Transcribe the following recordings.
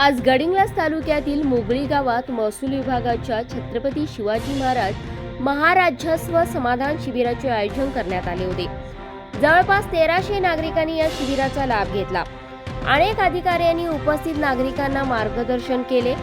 आज गडिंग्लास तालुक्यातील मोगळी गावात महसूल विभागाच्या छत्रपती शिवाजी महाराज महाराजस्व समाधान शिबिराचे आयोजन करण्यात आले होते. जवळपास तेराशे नागरिकांनी या शिबिराचा लाभ घेतला. अनेक अधिकाऱ्यांनी उपस्थित नागरिकांना मार्गदर्शन केले.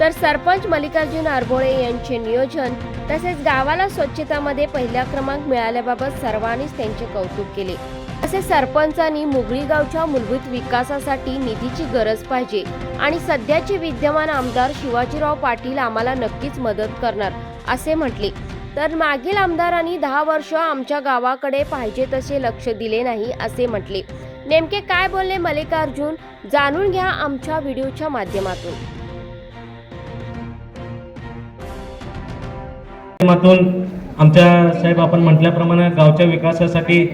तर सरपंच मल्लिकार्जुन आरबोळे यांचे नियोजन तसेच गावाला स्वच्छतामध्ये पहिला क्रमांक मिळाल्याबाबत सर्वांनीच त्यांचे कौतुक केले. असे सरपंचांनी मुगळी गावच्या मूलभूत विकासासाठी निधीची गरज पाहिजे. आणि सध्याचे विद्यमान आमदार शिवाजीराव पाटील आम्हाला नक्कीच मदत करणार असे म्हटले. तर मागील आमदारांनी दहा वर्ष आमच्या गावाकडे पाहिजे तसे लक्ष दिले नाही असे म्हटले. नेमके काय बोलले मल्लिकार्जुन? जाणून घ्या आमच्या व्हिडिओच्या माध्यमातून. माध्यमातून आमच्या साहेब आपण म्हटल्याप्रमाणे गावच्या विकासासाठी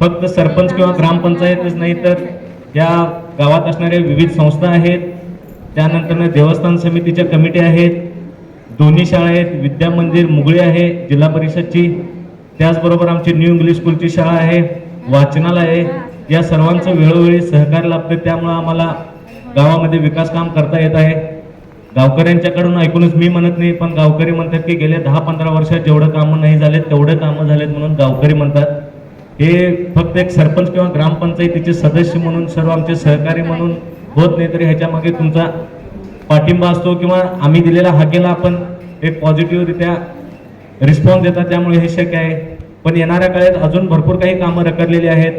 फक्त सरपंच किंवा ग्रामपंचायतच नाही तर या गावात असणाऱ्या विविध संस्था आहेत त्यानंतर देवस्थान समितीच्या कमिटी आहेत दोन्ही शाळा आहेत विद्या मंदिर मुगळे आहे जिल्हा परिषदची त्याचबरोबर आमची न्यू इंग्लिश स्कूलची शाळा आहे वाचनालय आहे या सर्वांचं वेळोवेळी सहकार्य लाभते त्यामुळं आम्हाला गावामध्ये विकास काम करता येत आहे. गावकऱ्यांच्याकडून ऐकूनच मी म्हणत नाही पण गावकरी म्हणतात की गेल्या दहा पंधरा वर्षात जेवढं कामं नाही झालेत तेवढं कामं झालेत म्हणून गावकरी म्हणतात. हे फक्त एक सरपंच किंवा ग्रामपंचायतीचे सदस्य म्हणून सर्व आमचे सहकारी म्हणून होत नाही तरी ह्याच्यामागे तुमचा पाठिंबा असतो किंवा आम्ही दिलेल्या हाकेला आपण एक पॉझिटिव्हरित्या रिस्पॉन्स देतात त्यामुळे हे शक्य आहे. पण येणाऱ्या काळात अजून भरपूर काही कामं रखडलेली आहेत.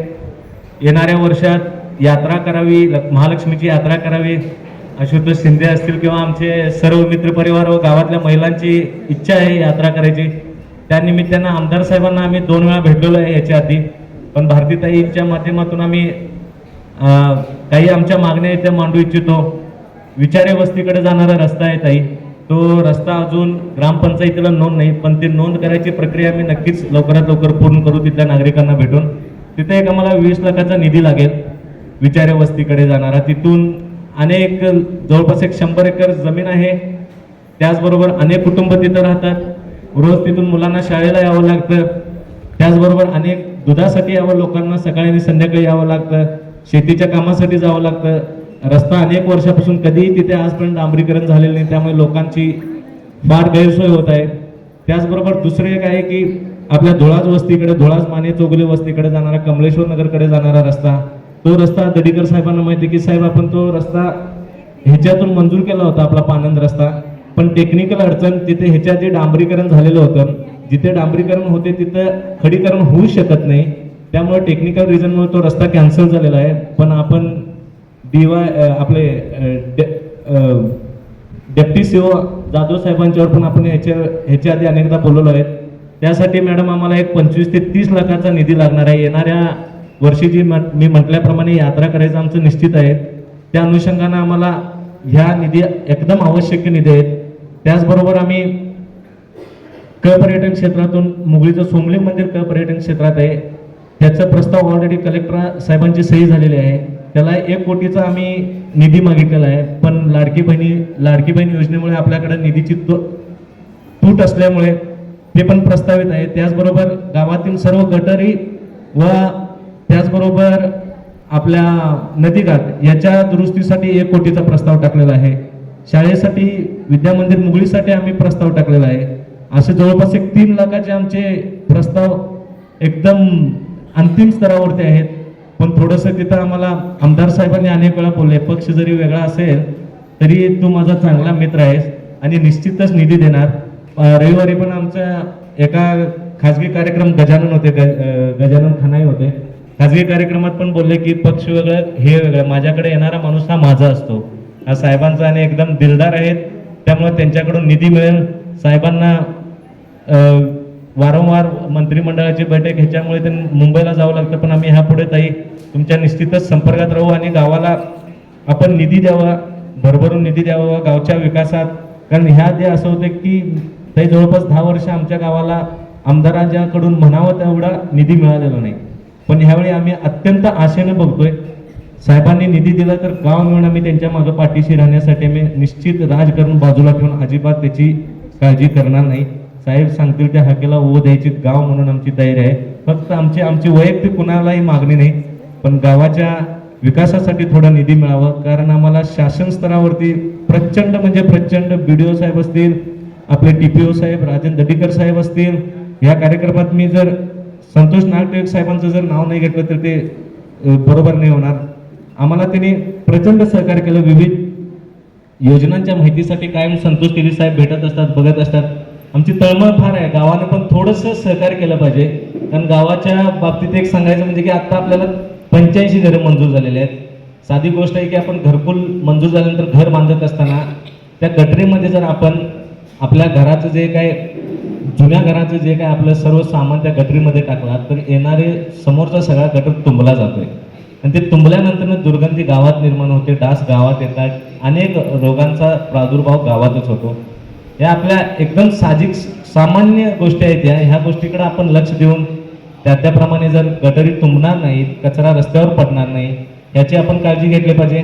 येणाऱ्या वर्षात यात्रा करावी ल- महालक्ष्मीची यात्रा करावी. आशुतोष शिंदे असतील किंवा आमचे सर्व मित्रपरिवार व गावातल्या महिलांची इच्छा आहे यात्रा करायची. त्या निमित्तानं आमदार साहेबांना आम्ही दोन वेळा भेटलेलो आहे याच्या आधी. पण भारतीताईच्या माध्यमातून आम्ही काही आमच्या मागण्या इथे मांडू इच्छितो. विचारे वस्तीकडे जाणारा रस्ता आहे ताई. तो रस्ता अजून ग्रामपंचायतीला नोंद नाही पण ती नोंद करायची प्रक्रिया आम्ही नक्कीच लवकरात लवकर पूर्ण करू तिथल्या नागरिकांना भेटून. तिथे एक आम्हाला वीस लाखाचा निधी लागेल विचारे वस्तीकडे जाणारा. तिथून अनेक जवळपास एक शंभर एकर जमीन आहे. त्याचबरोबर अनेक कुटुंब तिथं राहतात. रोज तिथून मुलांना शाळेला यावं लागतं. त्याचबरोबर अनेक दुधासाठी यावं लोकांना सकाळी आणि संध्याकाळी यावं लागतं. शेतीच्या कामासाठी जावं लागतं. रस्ता अनेक वर्षापासून कधीही तिथे आजपर्यंत डांबरीकरण झालेलं नाही त्यामुळे लोकांची फार गैरसोय होत आहे. त्याचबरोबर दुसरं एक आहे की आपल्या धुळाज वस्तीकडे धुळाज माने चौगुले वस्तीकडे जाणारा कमलेश्वर नगरकडे जाणारा रस्ता तो रस्ता दडीकर साहेबांना माहिती की साहेब आपण तो रस्ता ह्याच्यातून मंजूर केला होता आपला पानंद रस्ता. पण टेक्निकल अडचण तिथे ह्याच्या जे डांबरीकरण झालेलं होतं जिथे डांबरीकरण होते तिथं खडीकरण होऊ शकत नाही. त्यामुळे टेक्निकल रिझनमुळे तो रस्ता कॅन्सल झालेला आहे. पण आपण डीवाय आपले डे- अ, डेप्टी सीओ जाधव साहेबांच्यावर पण आपण ह्याच्या ह्याच्या आधी अनेकदा बोलवलो आहेत त्यासाठी मॅडम आम्हाला एक पंचवीस ते तीस लाखाचा निधी लागणार आहे. येणाऱ्या वर्षी जी मी म्हटल्याप्रमाणे यात्रा करायचं आमचं निश्चित आहे. त्या अनुषंगानं आम्हाला ह्या निधी एकदम आवश्यक निधी आहेत त्याचबरोबर आम्ही क पर्यटन क्षेत्रातून मुगळीचं सोमलिंग मंदिर क पर्यटन क्षेत्रात आहे. त्याचा प्रस्ताव ऑलरेडी कलेक्टर साहेबांची सही झालेली आहे. त्याला एक कोटीचा आम्ही निधी मागितलेला आहे. पण लाडकी बहिणी लाडकी बहीण योजनेमुळे आपल्याकडे निधीची तूट असल्यामुळे ते पण प्रस्तावित आहे. त्याचबरोबर गावातील सर्व गटारी व त्याचबरोबर आपल्या नदीघाट याच्या दुरुस्तीसाठी एक कोटीचा प्रस्ताव टाकलेला आहे. शाळेसाठी विद्यामंदिर मुगळीसाठी आम्ही प्रस्ताव टाकलेला आहे. असे जवळपास एक तीन लाखाचे आमचे प्रस्ताव एकदम अंतिम स्तरावरती आहेत. पण थोडंसं तिथं आम्हाला आमदार साहेबांनी अनेक वेळा बोलले पक्ष जरी वेगळा असेल तरी तू माझा चांगला मित्र आहेस आणि निश्चितच निधी देणार. रविवारी पण आमच्या एका खाजगी कार्यक्रम गजानन होते ग- गजानन खानाई होते. खाजगी कार्यक्रमात पण बोलले की पक्ष वेगळं हे वेगळं. माझ्याकडे येणारा माणूस हा माझा असतो. साहेबांचा आणि एकदम दिलदार आहेत. त्यामुळे त्यांच्याकडून निधी मिळेल. साहेबांना वारंवार मंत्रिमंडळाची बैठक ह्याच्यामुळे ते मुंबईला जावं लागतं. पण आम्ही ह्यापुढे ताई तुमच्या निश्चितच संपर्कात राहू आणि गावाला आपण निधी द्यावा भरभरून निधी द्यावा गावच्या विकासात. कारण ह्या जे असं होतं की ताई जवळपास दहा वर्ष आमच्या गावाला आमदारांच्याकडून म्हणावं तेवढा निधी मिळालेला नाही. पण ह्यावेळी आम्ही अत्यंत आशेने बघतोय साहेबांनी निधी दिला तर गाव मिळून आम्ही त्यांच्या मागं पाठीशी राहण्यासाठी आम्ही निश्चित राजकारण बाजूला ठेवून अजिबात त्याची काळजी करणार नाही. साहेब सांगतील त्या हाकेला ओ द्यायची गाव म्हणून आमची तयारी आहे. फक्त आमची आमची वैयक्तिक कुणालाही मागणी नाही पण गावाच्या विकासासाठी थोडा निधी मिळावा. कारण आम्हाला शासन स्तरावरती प्रचंड म्हणजे प्रचंड बी डी ओ साहेब असतील आपले टी पी ओ साहेब राजन दडीकर साहेब असतील. या कार्यक्रमात मी जर संतोष नागटेक साहेबांचं जर नाव नाही घेतलं तर ते बरोबर नाही होणार. आम्हाला त्यांनी प्रचंड सहकार्य केलं. विविध योजनांच्या माहितीसाठी कायम संतोष तिरी साहेब भेटत असतात बघत असतात. आमची तळमळ फार आहे. गावानं पण थोडंसं सहकार्य केलं पाहिजे. कारण गावाच्या बाबतीत एक सांगायचं म्हणजे की आता आपल्याला पंच्याऐंशी घरं मंजूर झालेले आहेत. साधी गोष्ट आहे की आपण घरकुल मंजूर झाल्यानंतर घर बांधत असताना त्या गटरीमध्ये जर आपण आपल्या घराचं जे काय जुन्या घराचं जे काय आपलं सर्व सामान त्या गटरीमध्ये टाकलात तर येणारे समोरचा सगळा गटर तुंबला जातोय. आणि ते तुंबल्यानंतर दुर्गंधी गावात निर्माण होते डास गावात येतात अनेक रोगांचा प्रादुर्भाव गावातच होतो. या आपल्या एकदम साहजिक सामान्य गोष्टी आहेत या. ह्या गोष्टीकडे आपण लक्ष देऊन त्या त्याप्रमाणे जर गटरी तुंबणार नाहीत कचरा रस्त्यावर पडणार नाही याची आपण काळजी घेतली पाहिजे.